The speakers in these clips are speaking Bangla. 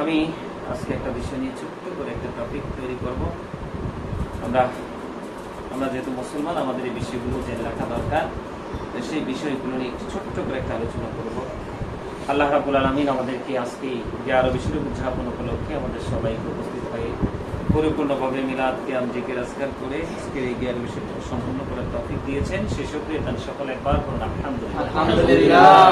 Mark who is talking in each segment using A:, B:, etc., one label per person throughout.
A: আমি আজকে একটা বিষয় নিয়ে ছোট্ট করে একটা টপিক তৈরি করব। আমরা আমরা যেহেতু মুসলমান, আমাদের এই বিষয়গুলো জেনে রাখা দরকার। সেই বিষয়গুলো নিয়ে একটু ছোট্ট করে একটা আলোচনা করব। আল্লাহ রাবুল আলমিন আমাদেরকে আজকে যে আরও বিষয় উদযাপন উপলক্ষে আমাদের সবাইকে উপস্থিত হয়ে পরিপূর্ণভাবে মিলাদ কিয়াম জিকির আজকার করে আজকের এই জ্ঞান বিষয়টা সম্পূর্ণ করার টপিক দিয়েছেন। সেই সক্রিয় তার সকল একবার করুন। আলহামদুলিল্লাহ।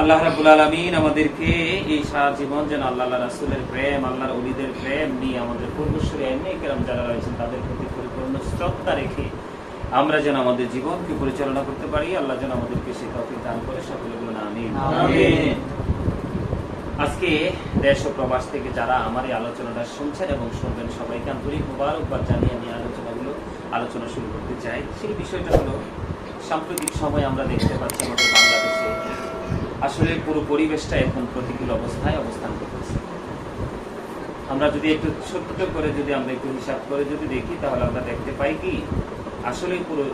A: আল্লাহ রাবুল আলমিন আমাদেরকে এই সারা জীবন যেন আল্লাহ রাসুলের প্রেম আল্লাহর অলিদের প্রেম নিয়ে আমাদের পূর্বশ্বরী এমনি কেরাম যারা রয়েছেন তাদের প্রতি পরিপূর্ণ শ্রদ্ধা রেখে আমরা যেন আমাদের জীবনকে পরিচালনা করতে পারি। আল্লাহ যেন আমাদেরকে সেই তফিক দান করে সকলে বলুন আমিন। আজকে দেশ ও প্রবাস থেকে যারা আমার এই আলোচনাটা শুনছেন এবং শুনবেন, সবাইকে আন্তরিক মুবারকবাদ জানিয়ে নিয়ে আলোচনাগুলো, আলোচনা শুরু করতে চাই। সেই বিষয়টা হলো, সাম্প্রতিক সময় আমরা দেখতে পাচ্ছি আমাদের বাংলাদেশে আসলে পুরো পরিবেশটা এখন প্রতিকূল অবস্থায় অবস্থান করতেছে। আমরা যদি একটু ছোট্ট করে যদি আমরা একটু হিসাব করে যদি দেখি, তাহলে আমরা দেখতে পাই কি, আসলে পুরো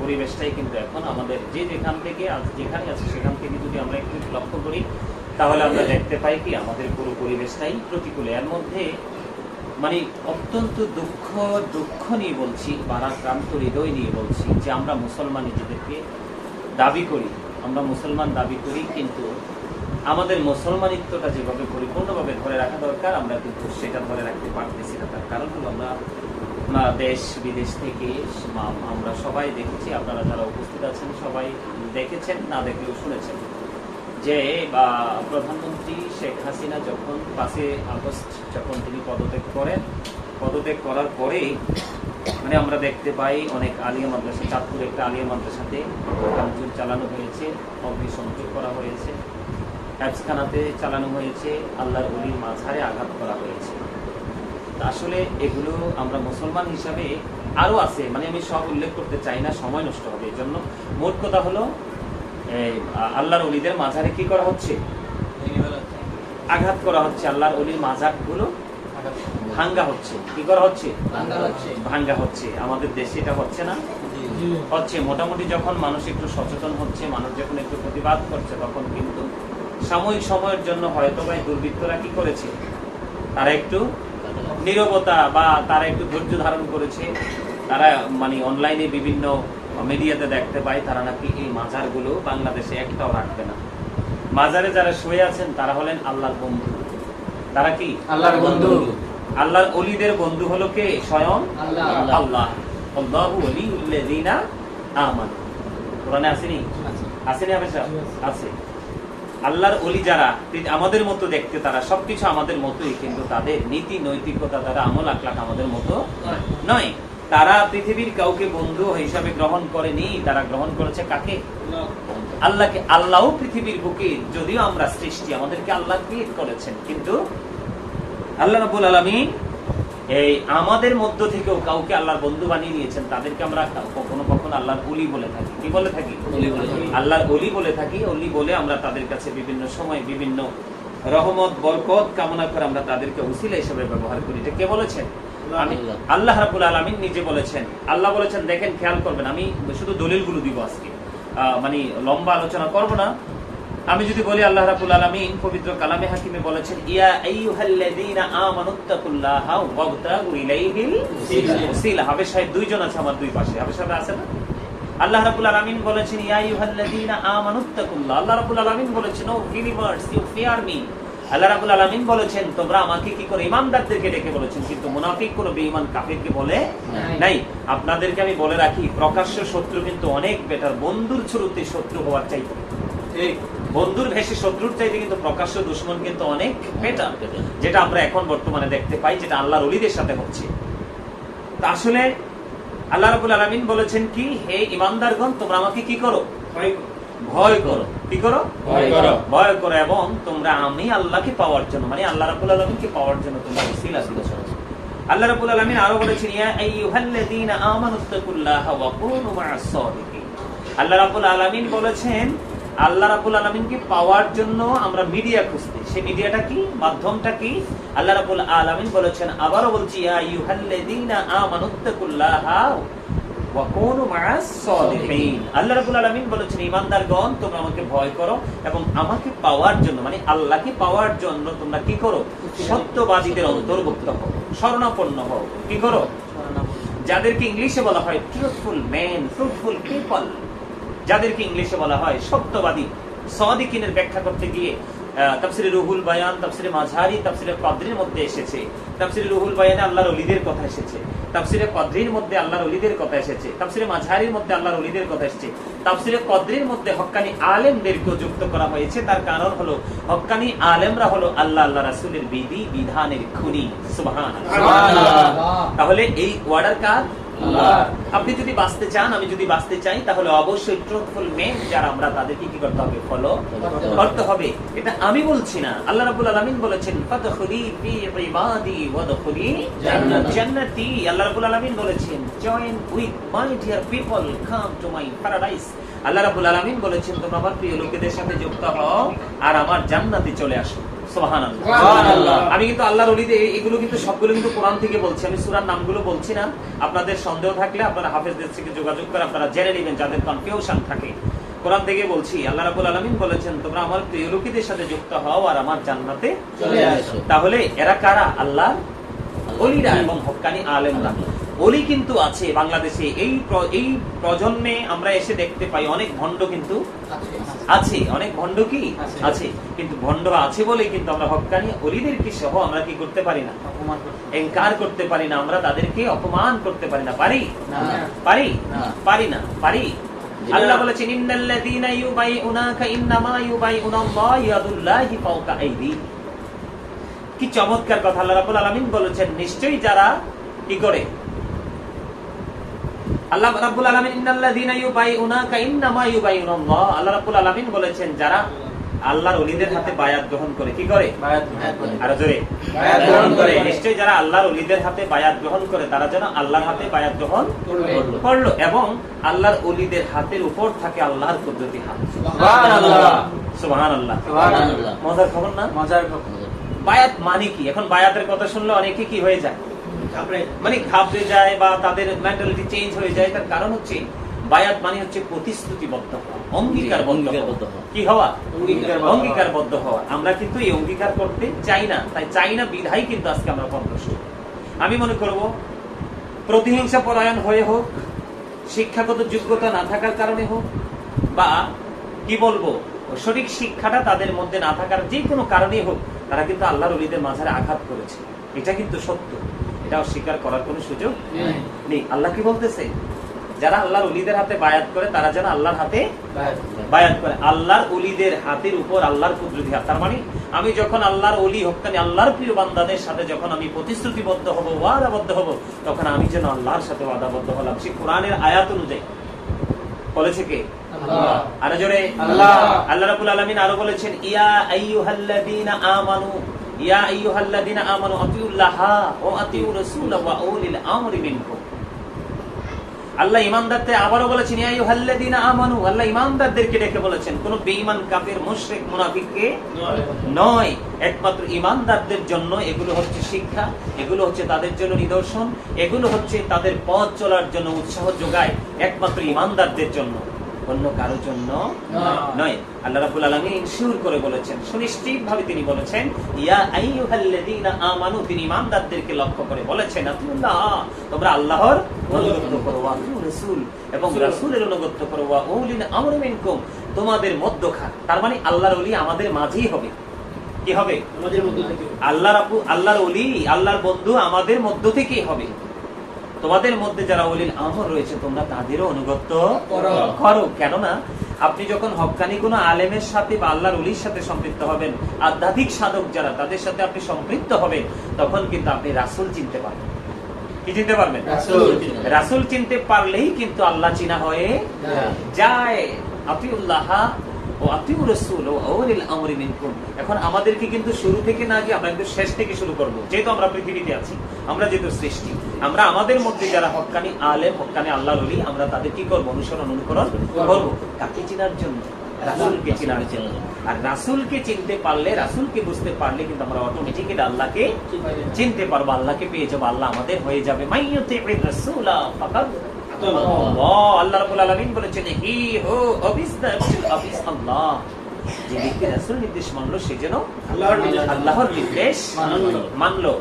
A: পরিবেশটাই কিন্তু এখন আমাদের যে যেখান থেকে, আজ- যেখানে আছে সেখান থেকে যদি আমরা একটু লক্ষ্য করি তাহলে আমরা দেখতে পাই কি, আমাদের পুরো পরিবেশটাই প্রতিকূল। এর মধ্যে মানে অত্যন্ত দুঃখ দুঃখ নিয়ে বলছি, বারাক্রান্ত হৃদয় নিয়ে বলছি যে আমরা মুসলমান নিজেদেরকে দাবি করি। আমরা মুসলমান দাবি করি, কিন্তু আমাদের মুসলমানিত্বটা যেভাবে পরিপূর্ণভাবে ধরে রাখা দরকার, আমরা কিন্তু সেটা ধরে রাখতে পারতেছি না। তার কারণ হলো আমরা দেশ, বিদেশ থেকে আমরা সবাই দেখেছি, আপনারা যারা উপস্থিত আছেন সবাই দেখেছেন, না দেখলেও শুনেছেন। যে বা, প্রধানমন্ত্রী শেখ হাসিনা যখন পাঁচে আগস্ট যখন তিনি পদত্যাগ করেন পদত্যাগ করার পরেই মানে আমরা দেখতে পাই অনেক আলিয়া মাদ্রাসা চাঁদপুর একটা আলিয়া মাদ্রাসাতে ভাঙচুর চালানো হয়েছে অগ্নিসংযোগ করা হয়েছে হ্যাবসখানাতে চালানো হয়েছে আল্লাহর অলির মাঝারে আঘাত করা হয়েছে। আসলে এগুলো আমরা মুসলমান হিসাবে আরও আছে মানে আমি সব উল্লেখ করতে চাই না সময় নষ্ট হবে। এই জন্য মোট কথা হলো আল্লাহর অলিদের মাঝারে কি করা হচ্ছে? আঘাত করা হচ্ছে আল্লাহর অলির মাজারগুলো ভাঙ্গা হচ্ছে। কি করা হচ্ছে?
B: ভাঙ্গা হচ্ছে।
A: আমাদের দেশে এটা হচ্ছে না? হচ্ছে। মোটামুটি যখন মানুষ একটু সচেতন হচ্ছে মানুষ যখন একটু প্রতিবাদ করছে তখন কিন্তু সাময়িক সময়ের জন্য হয়তো বা দুর্বৃত্তরা কি করেছে? তারা একটু নীরবতা বা তারা একটু ধৈর্য ধারণ করেছে। তারা মানে অনলাইনে বিভিন্ন মিডিয়াতে দেখতে পায় তারা নাকি এই মাজারগুলো বাংলাদেশে একটাও রাখবে না। মাজারে যারা শুয়ে আছেন তারা হলেন আল্লাহর বন্ধু। তারা কি?
B: আল্লাহর বন্ধু।
A: আল্লাহর অলিদের বন্ধু হলো কে? স্বয়ং
B: আল্লাহ।
A: আল্লাহ। আল্লাহু ওয়ালিউল্লাযিনা আমানু। কোরআনে আসেনি? আসেনি আবেশা আছে। আল্লাহর অলি যারা আমাদের মতো দেখতে তারা সবকিছু আমাদের মতোই কিন্তু তাদের নীতি নৈতিকতা তারা আমল আখলাক আমাদের মতো নয়। তারা পৃথিবীর কাউকে বন্ধু হিসাবে গ্রহণ করেনি তারা গ্রহণ করেছে কাকে? আল্লাহকে। আল্লাহ পৃথিবীর বুকে যদিও আমরা সৃষ্টি আমাদেরকে আল্লাহ ক্রিয়েট করেছেন কিন্তু আল্লাহ রাব্বুল আলামিন এই আমাদের মধ্য থেকেও কাউকে আল্লাহর বন্ধু বানিয়ে নিয়েছেন তাদেরকে আমরা কখনো কখনো আল্লাহর অলি বলে থাকি। কি বলে থাকি? আল্লাহর অলি বলে থাকি। অলি বলে আমরা তাদের কাছে বিভিন্ন সময় বিভিন্ন রহমত বরকত কামনা করে আমরা তাদেরকে উসিলা হিসেবে ব্যবহার করি। এটা কে বলেছেন?
B: আল্লাহ।
A: রাব্বুল আলামিন নিজে বলেছেন। আল্লাহ বলেছেন দেখেন খেয়াল করবেন আমি শুধু দলিলগুলো দিব আজকে। মানে লম্বা আলোচনা করব না। আমি যদি বলি আল্লাহ রাব্বুল আলামিন পবিত্র কালামে হাকিমে বলেছেন ইয়া হাবেশায় দুইজন আছে আমার দুই পাশে। হাবেশায় আছে না? আল্লাহ রাব্বুল আলামিন বলেছেন ইয়া আইয়ুহাল্লাযীনা আমানুত্তাকুল্লাহ আল্লাহ রাব্বুল আলামিন বলেছেন O believers you fear me. আল্লাহ রাব্বুল আলামিন বলেছেন তোমরা আমাকে কি করে? ইমানদারদেরকে ডেকে বলেছেন কিন্তু মুনাফিক কোনো বেঈমান কাফিরকে বলে
B: নাই।
A: নাই। আপনাদেরকে আমি বলে রাখি প্রকাশ্য শত্রু কিন্তু অনেক বেটার বন্ধুর শুরুতে শত্রু হওয়ার চাইতে। বন্ধুর ভেসে শত্রুর চাইতে কিন্তু প্রকাশ্য দুশ্মন কিন্তু অনেক বেটার যেটা আমরা এখন বর্তমানে দেখতে পাই যেটা আল্লাহর অলিদের সাথে হচ্ছে। তা আসলে আল্লাহ রাবুল আলমিন বলেছেন কি হে ইমানদারগণ তোমরা আমাকে কি করো। ভয় করো। কি করো?
B: ভয় করো।
A: ভয় করো এবং তোমরা আমি আল্লাহকে পাওয়ার জন্য মানে আল্লাহ রাবুল আলমিনকে পাওয়ার জন্য তোমরা ওসিলা দিয়েছ আল্লাহ রাবুল আলমিন আরও বলেছেন আল্লাহ রাবুল আলমিন বলেছেন আল্লাহ রাবুল আলমিনকে পাওয়ার জন্য আমরা মিডিয়া খুঁজতে সেই মিডিয়াটা কি? মাধ্যমটা কি? আল্লাহ রাবুল আলমিন বলেছেন আবারও বলছি ইয়া আমানুত্তাকুল্লাহা আমাকে ভয় করো এবং আমাকে পাওয়ার জন্য মানে আল্লাহকে পাওয়ার জন্য তোমরা কি করো? সত্যবাদীদের অন্তর্ভুক্ত হও হও। কি করো? যাদেরকে ইংলিশে বলা হয় ট্রুথফুল ম্যান ট্রুথফুল পিপল যাদেরকে ইংলিশে বলা হয় সত্যবাদী। সাদিকিনের ব্যাখ্যা করতে গিয়ে তাফসিরে রুহুল বায়ান তাফসিরে মাঝহারি তাফসিরে কদরির মধ্যে এসেছে। তাফসিরে রুহুল বায়ানে আল্লাহর ওলিদের কথা এসেছে। তাফসিরে কদরির মধ্যে আল্লাহর ওলিদের কথা এসেছে। তাফসিরে মাঝহারির মধ্যে আল্লাহর ওলিদের কথা এসেছে। তাফসিরে কদরির মধ্যে হক্কানি আলেমদেরকেও যুক্ত করা হয়েছে। তার কারণ হলো হক্কানি আলেমরা হলো আল্লাহ আল্লাহ রাসূলের বিধি বিধানের খুনি। সুবহানাল্লাহ। তাহলে এই ওয়ার্ডার কার। আপনি যদি বাঁচতে চান, আমি যদি বাঁচতে চাই, তাহলে অবশ্যই ট্রুথফুল মেন যারা আমরা তাদেরকে কি করতে হবে ফলো করতে হবে এটা আমি বলছি না আল্লাহ বলেছেন ফি ইবাদি ওয়াদখুলি
B: জান্নাতি।
A: আল্লাহ বলেছেন join with my dear people come to my paradise আল্লাহ রাব্বুল আলামিন বলেছেন, তোমরা আমার প্রিয় লোকেদের সাথে যুক্ত হও আর আমার জান্নাতে চলে আসো। আমি কিন্তু আল্লাহর অলিতে এগুলো কিন্তু সবগুলো কিন্তু কোরআন থেকে বলছি। আমি সূরার নামগুলো বলছি না। আপনাদের সন্দেহ থাকলে আপনারা হাফেজদের থেকে যোগাযোগ করে আপনারা জেনে নেবেন যাদের কনফিউশন থাকে। কোরআন থেকে বলছি আল্লাহ রাব্বুল আলামিন বলেছেন তোমরা আমার প্রিয় লোকেদের সাথে যুক্ত হও আর আমার জান্নাতে
B: চলে আসো।
A: তাহলে এরা কারা? আল্লাহ অলিরা এবং হক্কানি আলেমরা। অলি কিন্তু আছে বাংলাদেশে। এই এই প্রজন্মে আমরা এসে দেখতে পাই অনেক ভণ্ড কিন্তু আছে। অনেক ভণ্ড কি?
B: আছে।
A: কিন্তু ভণ্ড আছে বলে কিন্তু আমরা হক্কানি অলিদের কি সহ আমরা কি করতে পারি না? এনকার করতে পারি না। আমরা তাদেরকে অপমান করতে পারি না। পারি? পারি? পারি না। পারি? আল্লাহ বলেছেন ইন্নাল্লাযীনা ইউবাইউনাকা ইন্নামা ইউবাইউনাল্লাহ ইয়াদুল্লাহি ফাওকা আইদিহিম কি চমৎকার কথা আল্লাহ রাব্বুল আলামিন বলেছেন। নিশ্চয়ই যারা কি করে? আল্লাহ রাব্বুল আলামিন ইন্নাল্লাযীনা ইউবাইউনাকা ইন্নামা ইউবাইউনাল্লাহ আল্লাহ রাব্বুল আলামিন বলেছেন যারা আল্লাহর ওলিদের হাতে বায়াত গ্রহণ করে কি করে আরও জোরে
B: বায়াত গ্রহণ করে।
A: নিশ্চয়ই যারা আল্লাহর ওলিদের হাতে বায়াত গ্রহণ করে তারা যেন আল্লাহর হাতে বায়াত গ্রহণ
B: করল।
A: করল এবং আল্লাহর ওলিদের হাতের উপর থাকে আল্লাহর কুদরতি হাত
B: সুবহানাল্লাহ।
A: সুবহানাল্লাহ
B: সুবহানাল্লাহ।
A: মজার খবর না
B: মজার খবর।
A: বায়াত মানে কি এখন বায়াতের কথা শুনলে অনেকে কি হয়ে যায় মানে ঘাবড়ে যায় বা তাদের মেন্টালিটি চেঞ্জ হয়ে যায় তার কারণ হচ্ছে বায়াত মানে হচ্ছে প্রতিশ্রুতিবদ্ধ হওয়া অঙ্গীকারবদ্ধ। কি হওয়া?
B: অঙ্গীকারবদ্ধ হওয়া।
A: অঙ্গীকারবদ্ধ হওয়া। আমরা কিন্তু এই অঙ্গীকার করতে চাই না। তাই চাই না বিধাই কিন্তু আজকে আমরা পথভ্রষ্ট আমি মনে করব প্রতিহিংসা পরায়ণ হয়ে হোক শিক্ষাগত যোগ্যতা না থাকার কারণে হোক বা কি বলব সঠিক শিক্ষাটা তাদের মধ্যে না থাকার যে কোনো কারণেই হোক তারা কিন্তু আল্লাহর অলিদের মাঝারে আঘাত করেছে। এটা কিন্তু সত্য। এটা অস্বীকার করার কোনো সুযোগ
B: নেই।
A: নেই আল্লাহ কি বলতেছে যারা আল্লাহর অলিদের হাতে বায়াত করে তারা যেন আল্লাহর হাতে
B: বায়াত।
A: করে আল্লাহর অলিদের হাতের উপর আল্লাহর কুদরতি হাত তার মানে আমি যখন আল্লাহর অলি হকানি আল্লাহর প্রিয় বান্দাদের সাথে যখন আমি প্রতিশ্রুতিবদ্ধ হব ওয়াদাবদ্ধ হব তখন আমি যেন আল্লাহর সাথে ওয়াদাবদ্ধ হলাম সে কোরআনের আয়াত অনুযায়ী বলেছে কে। আরও জোরে
B: আল্লাহ।
A: আল্লাহ রাব্বুল আলামিন আরও বলেছেন ইয়া আইয়ুহাল্লাযীনা আমানু ইয়া আইয়ুহাল্লাযীনা আমানু আতিউল্লাহা ওয়া আতিউর রাসূলা ওয়া উলিল আমরি মিনকুম। আল্লাহ ইমানদারদের আবারও বলেছেন ইয়া আইয়ুহাল্লাযীনা আমানু আল্লাহ ইমানদারদেরকে ডেকে বলেছেন কোন বেঈমান কাফির মুশরিক মুনাফিককে নয়। একমাত্র ইমানদারদের জন্য এগুলো হচ্ছে শিক্ষা এগুলো হচ্ছে তাদের জন্য নিদর্শন এগুলো হচ্ছে তাদের পথ চলার জন্য উৎসাহ যোগায় একমাত্র ইমানদারদের জন্য। অন্য কারোর জন্য
B: নয়।
A: আল্লাহ রাব্বুল আলামিন ইনসিওর করে বলেছেন সুনিশ্চিত ভাবে তিনি বলেছেন ইয়া আইয়ুহাল্লাযীনা আমানু তিনি ইমানদারদেরকে লক্ষ্য করে বলেছেন আতিউল্লাহ তোমরা আল্লাহর অনুগত্য করো ওয়া রাসূল এবং রাসূলের অনুগত্য করো ওয়া উলিল আমরি মিনকুম তোমাদের মধ্যখান। তার মানে আল্লাহর ওলি আমাদের মাঝেই হবে। কি হবে?
B: আমাদের মধ্যে থেকে
A: আল্লাহর আপু আল্লাহর অলি আল্লাহর বন্ধু আমাদের মধ্য থেকেই হবে। তোমাদের মধ্যে যারা অলিল আমর রয়েছে তোমরা তাদেরও অনুগত্য
B: করো।
A: কেননা আপনি যখন হক্কানি কোনো আলেমের সাথে বা আল্লাহর অলির সাথে সম্পৃক্ত হবেন আধ্যাত্মিক সাধক যারা তাদের সাথে আপনি সম্পৃক্ত হবেন তখন কিন্তু আপনি রাসূল চিনতে পারবেন কি চিনতে পারবেন
B: রাসূল।
A: চিনতে পারলেই কিন্তু আল্লাহ চিনা হয়ে
B: যায়।
A: যায় আতিউল্লাহ ও আতিউর রাসূল ও আউলিল আমরি মিনকুম। এখন আমাদেরকে কিন্তু শুরু থেকে না গিয়ে আমরা কিন্তু শেষ থেকে শুরু করব। যেহেতু আমরা পৃথিবীতে আছি আমরা যেহেতু সৃষ্টি আমরা আমাদের মধ্যে যারা হক্কানি আলেম হক্কানি আল্লাহর ওলি আমরা তাদের কি করব? অনুসরণ অনুকরণ করব। কাকে চেনার জন্য? রাসূলকে চেনার জন্য। আর রাসূলকে চিনতে পারলে রাসূলকে বুঝতে পারলে কিন্তু আমরা অটোমেটিক্যালি আল্লাহকে চিনতে পারব আল্লাহকে পেয়ে যাব আল্লাহ আমাদের হয়ে যাবে। মাইয়ুতির রাসূলা আল্লাহ আল্লাহ রাব্বুল আলামিন বলেছেন হি হো অবিস দা অবিস আল্লাহ যে ব্যক্তি রাসূল নির্দেশ মানলো সে যেন
B: আল্লাহর নির্দেশ মানলো।
A: মানলো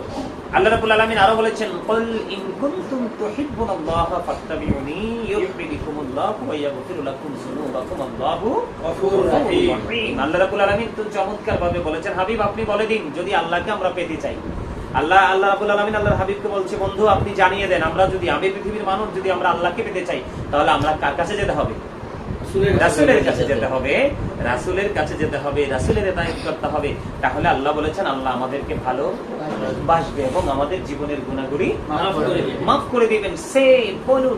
A: আল্লাহ রাব্বুল আলামিন আরও বলেছেন কুল ইন কুনতুম তুহিব্বুনাল্লাহ ফাত্তাবিউনি ইউহিব্বুকুমুল্লাহ ওয়া ইয়াগফির লাকুম যুনুবাকুম আল্লাহু
B: গফুর রহিম।
A: রহিম। আল্লাহ রাব্বুল আলামিন তো চমৎকার ভাবে বলেছেন হাবিব আপনি বলে দিন যদি আল্লাহকে আমরা পেতে চাই আল্লাহ আল্লাহ রাবুল আলমিন, আল্লাহর হাবিবকে বলছে, বন্ধু, আপনি জানিয়ে দেন, আমরা যদি, আমি পৃথিবীর মানুষ, যদি আমরা আল্লাহকে পেতে চাই, তাহলে আমরা কার কাছে যেতে হবে? রাসূলের কাছে যেতে হবে রাসূলের কাছে যেতে হবে রাসূলের ইবাদত করতে হবে। তাহলে আল্লাহ বলেছেন আল্লাহ আমাদেরকে ভালো বাসবে এবং আমাদের জীবনের গুণাগুলি
B: মাফ করে দিবেন।
A: সে বলুন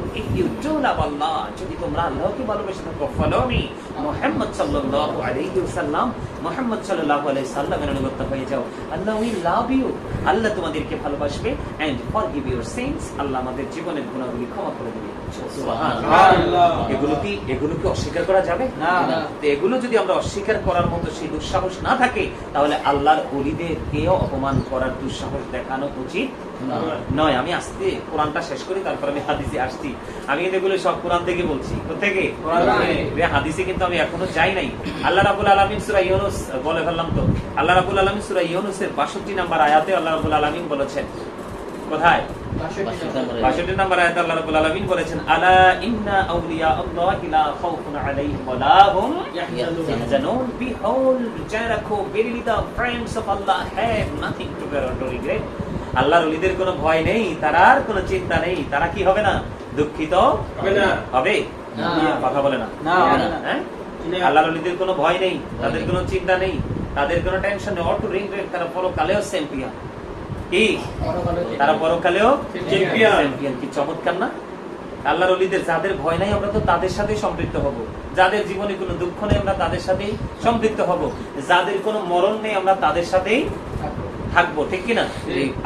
A: আল্লাহ যদি তোমরা আল্লাহকে ভালোবেসে থাকো ফলো মি। মুহাম্মদ সাল্লাল্লাহু আলাইহি ওয়াসাল্লাম মুহাম্মদ সাল্লাল্লাহু আলাইহি সাল্লামের অনুগত হয়ে যাও। আল্লাহ উই লাভ ইউ আল্লাহ তোমাদেরকে ভালোবাসবে। এন্ড ফরগিভ ইউর সিনস আল্লাহ আমাদের জীবনের গুণাগুলি ক্ষমা করে দিবে। এগুলো কি এগুলো কি অস্বীকার করা যাবে?
B: না।
A: এগুলো যদি আমরা অস্বীকার করার মতো সেই দুঃসাহস না থাকে তাহলে আল্লাহর অলিদেরকেও অপমান করার দুঃসাহস দেখানো উচিত নয়। আমি আজকে কোরআনটা শেষ করি তারপর আমি হাদিসে আসছি। আমি কিন্তু এগুলো সব কোরআন থেকে বলছি।
B: থেকে।
A: হাদিসে কিন্তু আমি এখনও যাই নাই। আল্লাহ রাবুল আলমিন সুরা ইউনুস বলে ফেললাম তো। আল্লাহ রাবুল আলমিন সুরা ইউনুসের বাষট্টি নাম্বার আয়াতে আল্লাহ রাবুল আলমিন বলেছেন কোথায়? ভয় নেই তার আর কোনো চিন্তা নেই। তারা কি হবে না? দুঃখিত?
B: হবে
A: কথা বলে না। হ্যাঁ? আল্লাহ রলিদের কোনো ভয় নেই তাদের কোনো চিন্তা নেই তাদের কোনো টেনশন নেই। অটো রিং রিগ্রেট তারা পরকালেও সেম পিয়া। কি তারা পরকালেও. চ্যাম্পিয়ন কি চমৎকার না? আল্লাহর অলিদের যাদের ভয় নাই, আমরা তো তাদের সাথেই সম্পৃক্ত হব। যাদের জীবনে কোনো দুঃখ নেই, আমরা তাদের সাথেই সম্পৃক্ত হব। যাদের কোনো মরণ নেই, আমরা তাদের সাথেই থাকব ঠিক কি না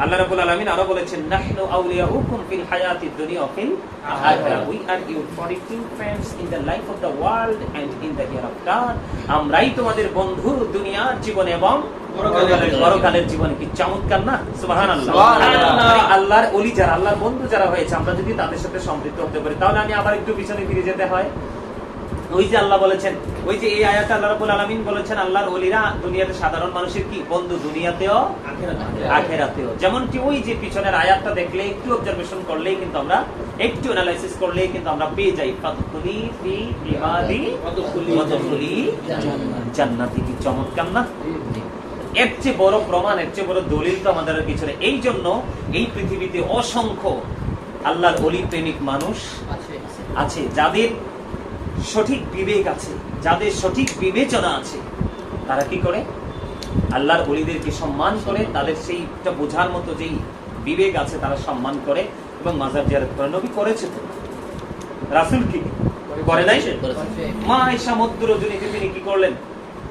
A: আল্লাহ রাব্বুল আলামিন আরও বলেছেন নাহনু আউলিয়াউকুম ফিল হায়াতিদ দুনিয়া ফিল আখিরাহ। We are your ফরিকিং friends in the life of the world and in the hereafter আমরাই তোমাদের বন্ধু দুনিয়ার জীবন এবং পরকালের জীবনে। কি চমৎকার না? সুবহানাল্লাহ। আল্লাহর অলি যারা আল্লাহর বন্ধু যারা হয়েছে আমরা যদি তাদের সাথে সম্পৃক্ত হতে পারি তাহলে আমি আবার একটু পিছনে ফিরে যেতে হয়। ওই যে আল্লাহ বলেছেন ওই যে এই আয়াতে আল্লাহ রাব্বুল আলামিন বলেছেন আল্লাহর ওলিরা দুনিয়াতে সাধারণ মানুষের কি? বন্ধু দুনিয়াতেও আখেরাতেও। যেমন কি ওই যে পিছনের আয়াতটা দেখলে একটু অবজারভেশন করলেই কিন্তু আমরা একটু অ্যানালাইসিস করলেই কিন্তু আমরা পেয়ে যাই। ফাদখুলি ফি ইবাদি ওয়াদখুলি জান্নাতি। কি চমৎকার না? এর চেয়ে বড় প্রমাণ এর চেয়ে বড় দলিল তো আমাদের কিছু এই জন্য এই পৃথিবীতে অসংখ্য আল্লাহর অলি প্রেমিক মানুষ আছে যাদের সঠিক বিবেক আছে যাদের সঠিক বিবেচনা আছে তারা কি করে? আল্লাহর অলিদেরকে সম্মান করে তাদের সেইটা বোঝার মতো যেই বিবেক আছে তারা সম্মান করে এবং মাজার জিয়ারত করে। নবী করেছে তো? রাসুল কি? করে নাই? মা আয়েশা মধ্য রজনীতে তিনি কি করলেন?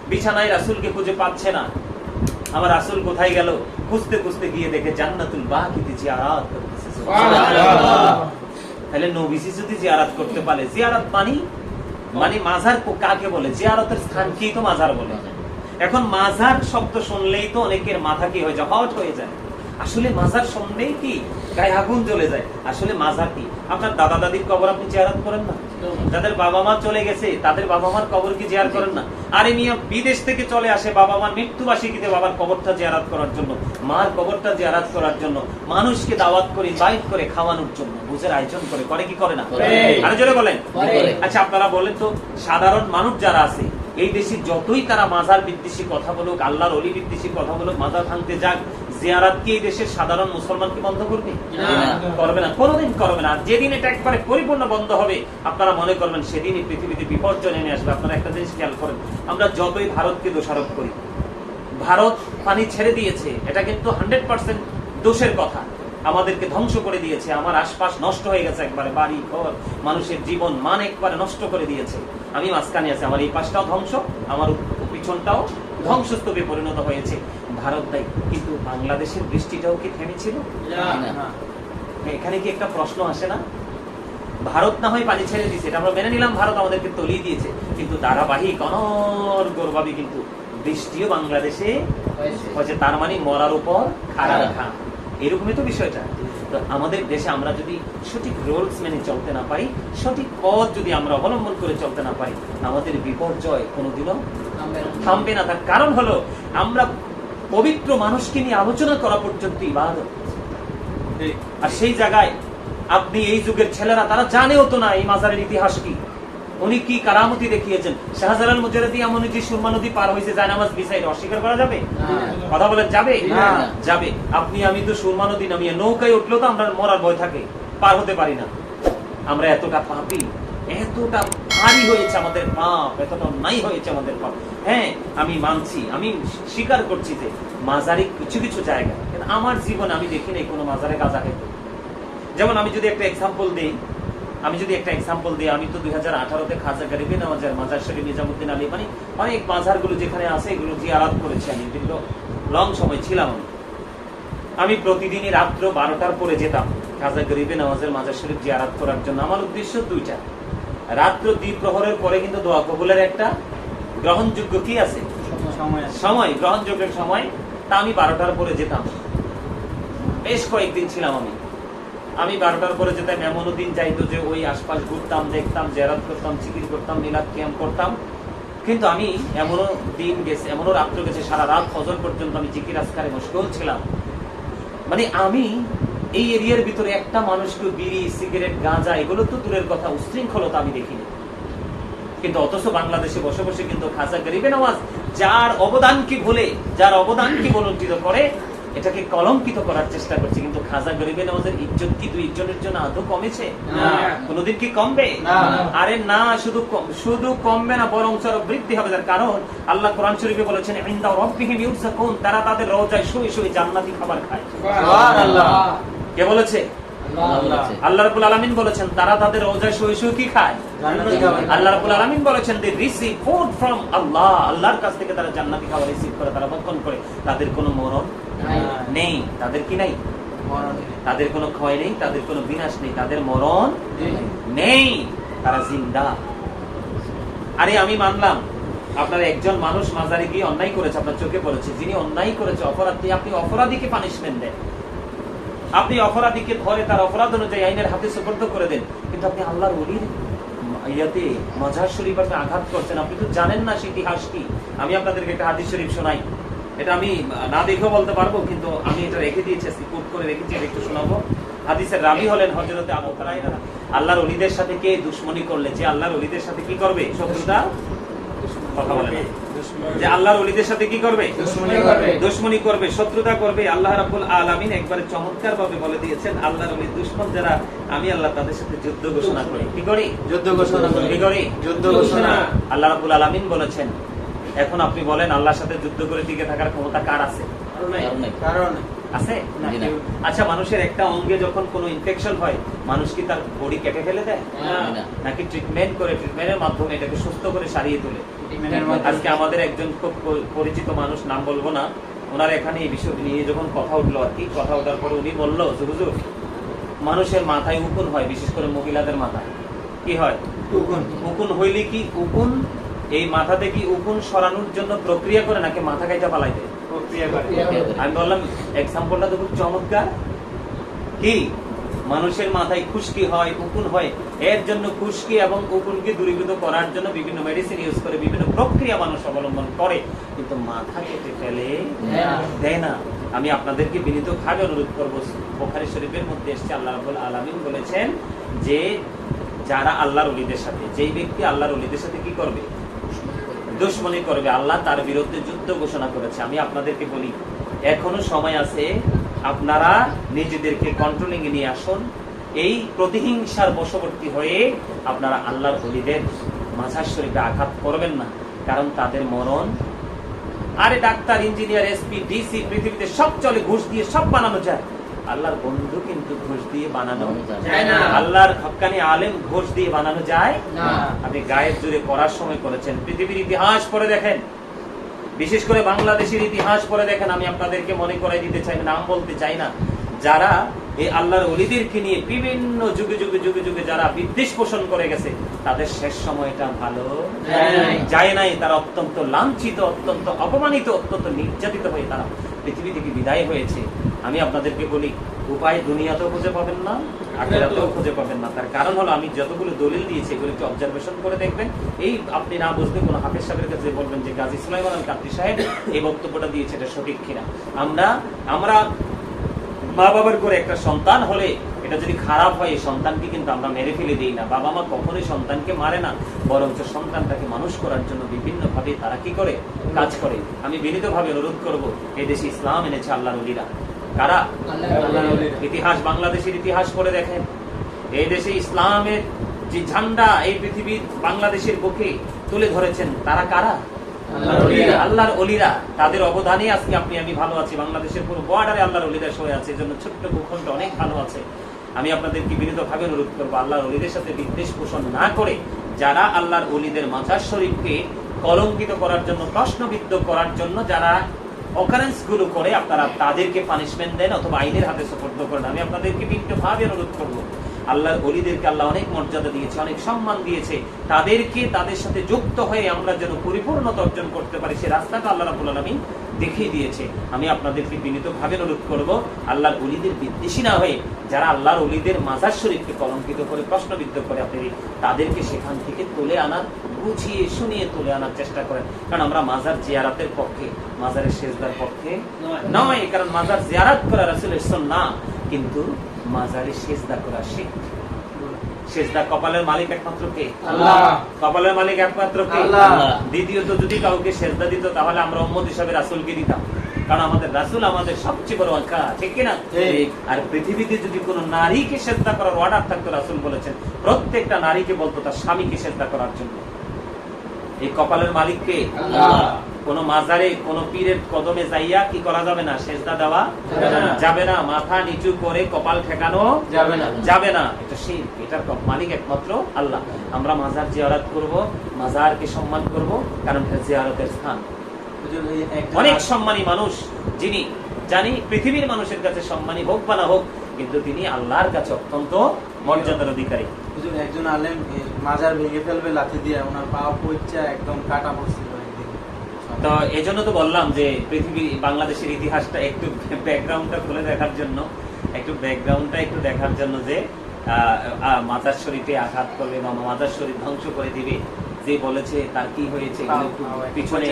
A: বিছানায় রাসূলকে খুঁজে পাচ্ছে না। আমার রাসূল কোথায় গেল? খুঁজতে খুঁজতে গিয়ে দেখে জান্নাতুল বাকিতে জিয়ারাত করতেছে। তাহলে নবীজি যদি জিয়ারাত করতে পারে। জিয়ারাত মানি মানে মাজার কাকে বলে? জিয়ারতের কি তো মাজার বলে। এখন মাজার শব্দ শুনলেই তো অনেকের মাথা কি হয়ে যায়? হট হয়ে যায়। আসলে মাজার শুনলেই কি? গায়ে আগুন জ্বলে যায়। আসলে মাজার কি? আপনার দাদা দাদির কবর আপনি জিয়ারত করেন না? যাদের বাবা মা চলে গেছে তাদের বাবা মার কবর কি জিয়ার করেন না? আরে মিয়া বিদেশ থেকে চলে আসে বাবা মার মৃত্যুবার্ষিকীতে বাবার কবরটা জিয়ারাত করার জন্য। মার কবরটা জিয়ারাত করার জন্য। মানুষকে দাওয়াত করে বাইট করে খাওয়ানোর জন্য। বুঝের আয়োজন করে। করে কি করে না?
B: করে।
A: আরে জোরে বলেন। আচ্ছা আপনারা বলেন তো সাধারণ মানুষ যারা আছে এই দেশে যতই তারা মাজার বিদ্বেষী কথা বলুক আল্লাহর অলি বিদ্বেষী কথা বলুক মাজার ভাঙতে যাক জিয়ারাত কি দেশের সাধারণ মুসলমান কি বন্ধ করবে? করবে না। কোনোদিন করবে না। যেদিন এটা একবারে পরিপূর্ণ বন্ধ হবে আপনারা মনে করবেন সেদিনই পৃথিবীতে বিপর্যয় নেমে আসবে। আপনারা একটা জিনিস খেয়াল করেন। আমরা যতই ভারতকে দোষারোপ করি ভারত পানি ছেড়ে দিয়েছে। এটা কিন্তু হান্ড্রেড পার্সেন্ট দোষের কথা। আমাদেরকে ধ্বংস করে দিয়েছে। আমার আশপাশ নষ্ট হয়ে গেছে একবারে। বাড়ি ঘর মানুষের জীবন মান একবারে নষ্ট করে দিয়েছে। আমি মাঝখানে আছি। আমার এই পাশটাও ধ্বংস আমার পিছনটাও ধ্বংসস্তূপে পরিণত হয়েছে। ভারত দায়ী কিন্তু বাংলাদেশের বৃষ্টিটাও কি থেমেছিল? এখানে কি একটা প্রশ্ন আসে না? ভারত না হয় পানি ছেড়ে দিয়েছে এটা আমরা মেনে নিলাম ভারত আমাদেরকে তলিয়ে দিয়েছে কিন্তু ধারাবাহিক অনর্গরভাবে কিন্তু বৃষ্টিও বাংলাদেশে হয়েছে। তার মানে মরার উপর খারাপ
B: খাড়া।
A: খা এরকমই তো বিষয়টা। তো আমাদের দেশে আমরা যদি সঠিক রোলস মেনে চলতে না পারি সঠিক পথ যদি আমরা অবলম্বন করে চলতে না পারি আমাদের বিপর্যয় কোনোদিনও থামবে না। তার কারণ হলো আমরা পবিত্র মানুষকে নিয়ে আলোচনা করা পর্যন্ত ইবাদত। আর সেই জায়গায় আপনি এই যুগের ছেলেরা তারা জানেও তো না এই মাজারের ইতিহাস কি। উনি কি কারামতি দেখিয়েছেন? শাহজালাল মুজারদি এমন যে সুরমা নদী পার হয়েছে জায়নামাজ বিসাইড অস্বীকার করা যাবে? কথা বলেন যাবে?
B: না।
A: যাবে। আপনি আমি তো সুরমা নদী নামিয়ে নৌকায় উঠলেও তো আমরা মরার ভয় থাকে পার হতে পারি না। আমরা এতটা পাপি এতটা ভারী হয়েছে আমাদের পাপ এতটা নাই হয়েছে আমাদের পাপ। হ্যাঁ আমি মানছি, আমি স্বীকার করছি যে মাজারে কিছু কিছু জায়গা, কিন্তু আমার জীবনে আমি দেখি কোনো মাজারে গাঁজা খেতে যেমন আমি যদি একটা এক্সাম্পল দিই, আমি যদি একটা এক্সাম্পল দিই, আমি তো দুই হাজার আঠারোতে খাজা গরিবে নামাজের মাজার শরীফ নিজামুদ্দিন আলী মানে অনেক মাজারগুলো যেখানে আছে, এগুলো জিয়ারাত করেছি আমি দীর্ঘ লং সময় ছিলাম আমি। আমি প্রতিদিনই রাত্র বারোটার পরে যেতাম, খাজা গরিবে নামাজের মাজার শরীফ জিয়ারাত করার জন্য। আমার উদ্দেশ্য দুইটা। রাত্র দ্বীপ প্রহরের পরে কিন্তু দোয়া কবুলের একটা গ্রহণযোগ্য কি আছে?
B: সময়
A: গ্রহণযোগ্যের সময়। তা আমি বারোটার পরে যেতাম। বেশ কয়েকদিন ছিলাম আমি। আমি বারোটার পরে যেতাম এমনও দিন যাইতো যে ওই আশপাশ ঘুরতাম দেখতাম জেরাত করতাম চিকির করতাম মিলাদ ক্যাম্প করতাম। কিন্তু আমি এমনও দিন গেছে এমনও রাত্র গেছে সারা রাত ফজর পর্যন্ত আমি জিকির আজকারে মুশকিল ছিলাম। মানে আমি এই এরিয়ার ভিতরে একটা মানুষকে বিড়ি সিগারেট গাঁজা এগুলো তো দূরের কথা উশৃঙ্খলতা আমি দেখিনি। কিন্তু অথচ বাংলাদেশে বসে বসে কিন্তু খাজা গরিবে নওয়াজ যার অবদানকে ভুলে যার অবদানকে বলঞ্চিত করে এটাকে কলঙ্কিত করার চেষ্টা করছে। কিন্তু খাজা গরিবে নওয়াজের ইজ্জত কি দুই ইজ্জতের জন্য আদৌ কমেছে। কোনোদিন কি কমবে? আরে না শুধু শুধু কমবে না বরং আরও বৃদ্ধি হবে তার কারণ আল্লাহ কোরআন শরীফে বলেছেন ইনদা রাব্বিহিম ইউরজাকুন তারা তাদের রওজায় শুয়ে শুয়ে জান্নাতি খাবার খায়।
B: সুবহানাল্লাহ।
A: কে বলেছে?
B: আল্লাহ।
A: রাব্বুল আলামিন বলেছেন তারা তাদের শুয়ে শুয়ে কি খায়? আল্লাহ রাব্বুল আলামিন বলেছেন দে রিসিভ ফুড ফ্রম আল্লাহ। আল্লাহর কাছ থেকে তারা জান্নাতি খাবার রিসিভ করে তারা ভক্ষণ করে। তাদের কোনো মরণ নেই। তাদের কি নাই? তাদের কোনো ক্ষয় নেই তাদের কোনো বিনাশ নেই তাদের মরণ নেই। তারা জিন্দা। আরে আমি মানলাম আপনার একজন মানুষ মাজারে গিয়ে অন্যায় করেছে আপনার চোখে পড়েছে। যিনি অন্যায় করেছে অপরাধ দিয়ে আপনি অপরাধীকে পানিশমেন্ট দেন। আপনি অপরাধীকে ধরে তার অপরাধ অনুযায়ী আইনের হাতে সুপর্দ করে দেন। কিন্তু আপনি আল্লাহর অলির ইয়াতে মজার শরীফ আপনি আঘাত করছেন। আপনি তো জানেন না সে ইতিহাস কি। আমি আপনাদেরকে একটা হাদিস শরীফ শোনাই। এটা আমি না দেখেও বলতে পারব, কিন্তু আমি এটা রেখে দিয়েছি কোট করে রেখেছি একটু শোনাবো। হাদিসের রাবি হলেন হজরতে আবু আল্লাহর অলিদের সাথে কে দুশ্মনী করলে? যে আল্লাহর অলিদের সাথে কি করবে? শত্রুতা? কথা বলে। যে আল্লাহর অলিদের সাথে কি করবে?
B: দুশ্মনী করবে।
A: শত্রুতা করবে। আল্লাহ রাবুল আলমিন একবারে চমৎকার ভাবে বলে দিয়েছেন আল্লাহর অলি দুশ্মন যারা আমি আল্লাহ তাদের সাথে যুদ্ধ ঘোষণা করি। কি করি?
B: যুদ্ধ ঘোষণা করি।
A: কি করি?
B: যুদ্ধ ঘোষণা।
A: আল্লাহ রাবুল আলমিন বলেছেন এখন আপনি বলেন আল্লাহর সাথে যুদ্ধ করে টিকে থাকার ক্ষমতা কার আছে?
B: কারণ
A: আছে আচ্ছা মানুষের একটা অঙ্গে যখন কোনো ইনফেকশন হয় মানুষ কি তার বডি কেটে ফেলে দেয়? নাকি ট্রিটমেন্ট করে ট্রিটমেন্টের মাধ্যমে এটাকে সুস্থ করে সারিয়ে তোলে? আজকে আমাদের একজন খুব পরিচিত মানুষ নাম বলব না ওনার এখানে এই বিষয়টি নিয়ে যখন কথা উঠল আর কি কথা ওঠার পরে উনি বলল যে হুজুর মানুষের মাথায় উকুন হয় বিশেষ করে মহিলাদের মাথায়। কি হয়?
B: উকুন।
A: উকুন হইলে কি উকুন? এই মাথাতে কি উকুন সরানোর জন্য প্রক্রিয়া করে নাকি মাথা কাইটা পালাই দেয়?
B: প্রক্রিয়া করে।
A: আমি বললাম এক্সাম্পলটা তো খুব চমৎকার। কি? মানুষের মাথায় খুশকি হয় উকুন হয়। এর জন্য খুশকি এবং উকুনকে দূরীভূত করার জন্য বিভিন্ন মেডিসিন ইউজ করে বিভিন্ন প্রক্রিয়া মানুষ অবলম্বন করে। কিন্তু মাথা কেটে ফেলে
B: দেয় না।
A: আমি আপনাদেরকে বিনীত ভাবে অনুরোধ করব বোখারি শরীফের মধ্যে এসছে আল্লাহ রাবুল আলমিন বলেছেন যে যারা আল্লাহর অলিদের সাথে যেই ব্যক্তি আল্লাহর অলিদের সাথে কি করবে? দুশ্মনী করবে। আল্লাহ তার বিরুদ্ধে যুদ্ধ ঘোষণা করেছে। আমি আপনাদেরকে বলি, এখনও সময় আছে, আপনারা নিজেদেরকে কন্ট্রোলিং নিয়ে আসুন। এই প্রতিহিংসার বশবর্তী হয়ে আপনারা আল্লাহর হলিদের মাঝার শরীরে আঘাত করবেন না। কারণ তাদের মরণ, আরে ডাক্তার, ইঞ্জিনিয়ার, এসপি, ডিসি, পৃথিবীতে সব চলে, ঘুষ দিয়ে সব বানানো যায়। আল্লাহর বন্ধু কিন্তু ঘুষ দিয়ে বানানো
B: যায় না।
A: আল্লাহর হক্কানি আলেম ঘুষ দিয়ে বানানো যায়? আপনি গায়ের জুড়ে করার সময় করেছেন। পৃথিবীর ইতিহাস পড়ে দেখেন। বিশেষ করে বাংলাদেশের ইতিহাস পড়ে দেখেন। আমি আপনাদেরকে মনে করাই দিতে চাই না, নাম বলতে চাই না। যারা এই আল্লাহর অলিদেরকে নিয়ে বিভিন্ন যুগে যুগে যুগে যুগে যারা বিদ্বেষ পোষণ করে গেছে তাদের শেষ সময়টা ভালো
B: যায় নাই।
A: তারা অত্যন্ত লাঞ্ছিত অত্যন্ত অপমানিত অত্যন্ত নির্যাতিত হয়ে তারা পৃথিবী থেকে বিদায় হয়েছে। আমি আপনাদেরকে বলি, উপায় দুনিয়াতেও খুঁজে পাবেন না, আখেরাতেও খুঁজে পাবেন না। তার কারণ হলো, আমি যতগুলো দলিল দিয়েছি, এগুলো একটু অবজারভেশন করে দেখবেন। এই আপনি না বুঝলে কোনো হাফেজ সাহেবের কাছে বলবেন যে, গাজী সুলাইমান আল কান্তি সাহেব এই বক্তব্যটা দিয়েছে, এটা সঠিক কিনা? আমরা আমরা মা বাবার করে একটা সন্তান হলে, এটা যদি খারাপ হয়, এই সন্তানকে কিন্তু আমরা মেরে ফেলে দিই না। বাবা মা কখনোই সন্তানকে মারে না, বরঞ্চ সন্তানটাকে মানুষ করার জন্য বিভিন্ন ভাবে তারা কি করে? কাজ করে। আমি বিনীত ভাবে অনুরোধ করব এই দেশে ইসলাম এনেছে আল্লাহ নদীরা কারা? ইতিহাস বাংলাদেশের ইতিহাস করে দেখেন। এই দেশে ইসলামের যে ঝান্ডা এই পৃথিবীর বাংলাদেশের বুকে তুলে ধরেছেন তারা কারা?
B: আল্লাহর
A: অলিরা। তাদের অবদানে আজকে আপনি আমি ভালো আছি। বাংলাদেশের পুরো বর্ডারে আল্লাহর অলিরা সয়ে আছে এজন্য ছোট্ট ভূখণ্ড অনেক ভালো আছে। আমি আপনাদেরকে বিনীত ভাবে অনুরোধ করব আল্লাহর অলিদের সাথে বিদ্বেষ পোষণ না করে যারা আল্লাহর অলিদের মাজার শরীফকে কলঙ্কিত করার জন্য প্রশ্নবিদ্ধ করার জন্য যারা অকারেন্সগুলো করে আপনারা তাদেরকে পানিশমেন্ট দেন অথবা আইনের হাতে সুপর্দ করেন। আমি আপনাদেরকে বিনীত অনুরোধ করব। আল্লাহর অলিদেরকে আল্লাহ অনেক মর্যাদা দিয়েছে, অনেক সম্মান দিয়েছে। তাদেরকে তাদের সাথে যুক্ত হয়ে আমরা যেন পরিপূর্ণতা অর্জন করতে পারি, সে রাস্তাটা আল্লাহ রাবুল আলমী দেখিয়ে দিয়েছে। আমি আপনাদেরকে বিনীত ভাবে অনুরোধ করব, আল্লাহর অলিদের বিদ্বেষী না হয়ে যারা আল্লাহর অলিদের মাজার শরীফকে কলঙ্কিত করে, প্রশ্নবিদ্ধ করে, আপনি তাদেরকে সেখান থেকে তুলে আনার বুঝিয়ে শুনিয়ে তুলে আনার চেষ্টা করেন। কারণ আমরা মাজার জিয়ারাতের পক্ষে মাজারের শেষদার পক্ষে নয়। কারণ মাজার জিয়ারাত করা রাসুলের না কিন্তু মাজারে সেজদা করা শিখ। সেজদা কপালের মালিক একমাত্র কে?
B: আল্লাহ।
A: কপালের মালিক একমাত্র কে?
B: আল্লাহ।
A: দ্বিতীয়ত যদি কাউকে সেজদা দিত তাহলে আমরা উম্মত হিসাবে রাসূলকে দিতাম। কারণ আমাদের রাসূল আমাদের সবচেয়ে বড় ঠিক কিনা আর পৃথিবীতে যদি কোনো নারীকে সেজদা করার অর্ডার থাকতো রাসূল বলেছেন প্রত্যেকটা নারীকে বলতো তার স্বামীকে সেজদা করার জন্য। এই কপালের মালিককে। কোন মাজারে কোন পীরের কদমে যাইয়া কি করা যাবে না? সেজদা দেওয়া
B: যাবে না।
A: মাথা নিচু করে কপাল ঠেকানো
B: যাবে না।
A: যাবে না। এটা সেই এটার মালিক একমাত্র আল্লাহ। আমরা মাজার জিয়ারত করব মাজারকে সম্মান করব কারণ এটা জিয়ারতের স্থান। অনেক সম্মানী মানুষ যিনি জানি পৃথিবীর মানুষের কাছে সম্মানী হোক বা না হোক কিন্তু তিনি আল্লাহর কাছে অত্যন্ত মর্যাদার অধিকারী।
B: একজন আলেম মাজার ভেঙে ফেলবে লাথি দিয়ে ওনার পা পইচা একদম কাটা পড়ছিল
A: তো এই জন্য তো বললাম যে পৃথিবী বাংলাদেশের ইতিহাসটা একটু ব্যাকগ্রাউন্ডটা খুলে দেখার জন্য একটু ব্যাকগ্রাউন্ডটা একটু দেখার জন্য যে মাজার শরীফে আঘাত করবে বা মাজার শরীফ ধ্বংস করে দিবে যে বলেছে তার কি হয়েছে একটু পিছনে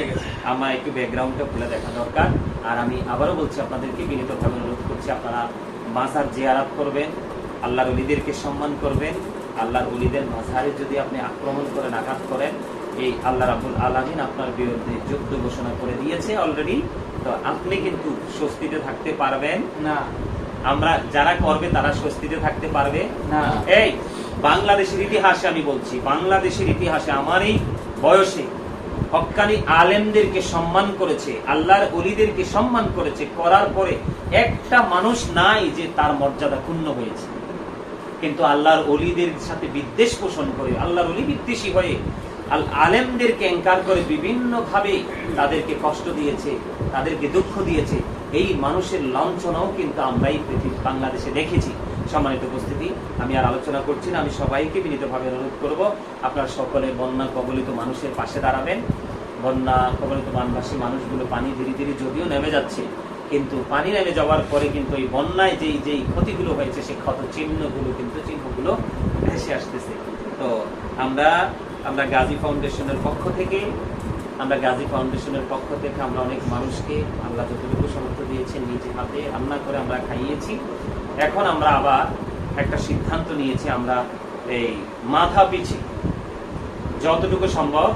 A: আমার একটু ব্যাকগ্রাউন্ডটা খুলে দেখা দরকার। আর আমি আবারও বলছি আপনাদেরকে বিনীতভাবে অনুরোধ করছি আপনারা মাজার জিয়ারাত করবেন আল্লাহর অলিদেরকে সম্মান করবেন আল্লাহর অলিদের মাঝারে যদি আপনি আক্রমণ করেন আঘাত করেন এই আল্লাহ রাবুল আলমিন আপনার বিরুদ্ধে যুদ্ধ ঘোষণা করে দিয়েছে অলরেডি তো আপনি কিন্তু স্বস্তিতে থাকতে পারবেন।
B: না।
A: আমরা যারা করবে তারা স্বস্তিতে থাকতে পারবে।
B: না।
A: এই বাংলাদেশের ইতিহাসে আমি বলছি বাংলাদেশের ইতিহাসে আমার এই বয়সে হক্কানি আলেমদেরকে সম্মান করেছে আল্লাহর অলিদেরকে সম্মান করেছে করার পরে একটা মানুষ নাই যে তার মর্যাদা ক্ষুণ্ণ হয়েছে। কিন্তু আল্লাহর অলিদের সাথে বিদ্বেষ পোষণ করে, আল্লাহর অলি বিদ্বেষী হয়ে আল আলেমদেরকে এঙ্কার করে বিভিন্ন ভাবে তাদেরকে কষ্ট দিয়েছে, তাদেরকে দুঃখ দিয়েছে। এই মানুষের লাঞ্ছনাও কিন্তু আমরাই পৃথিবী, বাংলাদেশে দেখেছি। সম্মানিত উপস্থিতি, আমি আর আলোচনা করছি না, আমি সবাইকে বিনীতভাবে অনুরোধ করব, আপনারা সকলে বন্যা কবলিত মানুষের পাশে দাঁড়াবেন। বন্যা কবলিত বানবাসী মানুষগুলো পানি ধীরে ধীরে যদিও নেমে যাচ্ছে কিন্তু পানি নেমে যাওয়ার পরে কিন্তু এই বন্যায় যেই যেই ক্ষতিগুলো হয়েছে, সেই ক্ষত চিহ্নগুলো কিন্তু চিহ্নগুলো ভেসে আসতেছে। তো আমরা আমরা গাজী ফাউন্ডেশনের পক্ষ থেকে, আমরা গাজী ফাউন্ডেশনের পক্ষ থেকে আমরা অনেক মানুষকে আল্লাহ যতটুকু সমর্থ দিয়েছেন নিজে হাতে রান্না করে আমরা খাইয়েছি। এখন আমরা আবার একটা সিদ্ধান্ত নিয়েছি, আমরা এই মাথা পিছি যতটুকু সম্ভব